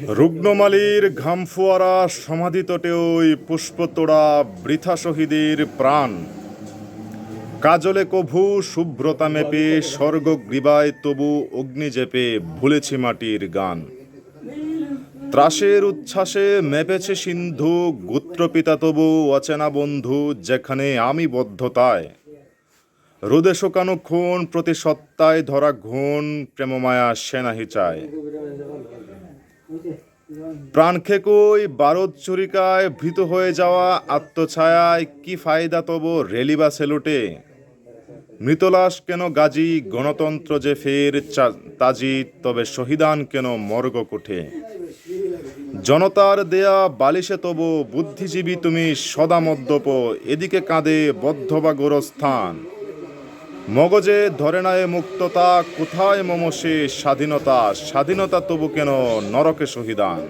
রুগ্নমালির ঘামফুয়ারা সমাধিতটে ওই পুষ্পতোড়া বৃথা শহীদের প্রাণ। কাজলে কভু শুভ্রতা মেপে স্বর্গগ্রীবায় তবু অগ্নি জেপে ভুলেছি মাটির গান। ত্রাসের উচ্ছ্বাসে মেপেছে সিন্ধু গোত্রপিতা তবু অচেনা বন্ধু যেখানে আমি বদ্ধতায়। রোদে শোকানো খুন, প্রতি সত্তায় ধরা ঘুণ, প্রেমমায়া সেনাহি চায়। প্রাণ খেকই বারদ চুরিকায় ভীত হয়ে যাওয়া আত্মছায়ায় কি ফায়দা তব রেলিবা সেলুটে? মৃতলাশ কেন গাজী, গণতন্ত্র যে ফের তাজি, তবে শহীদান কেন মর্গ কোঠে জনতার দেয়া বালিশে তব বুদ্ধিজীবী তুমি সদা মদ্যপ এদিকে কাঁদে বদ্ধ বা গোরস্থান মগজে ধরে নাই মুক্ততা কোথায় মমসে স্বাধীনতা? স্বাধীনতা তবু কেন নরকে শহীদান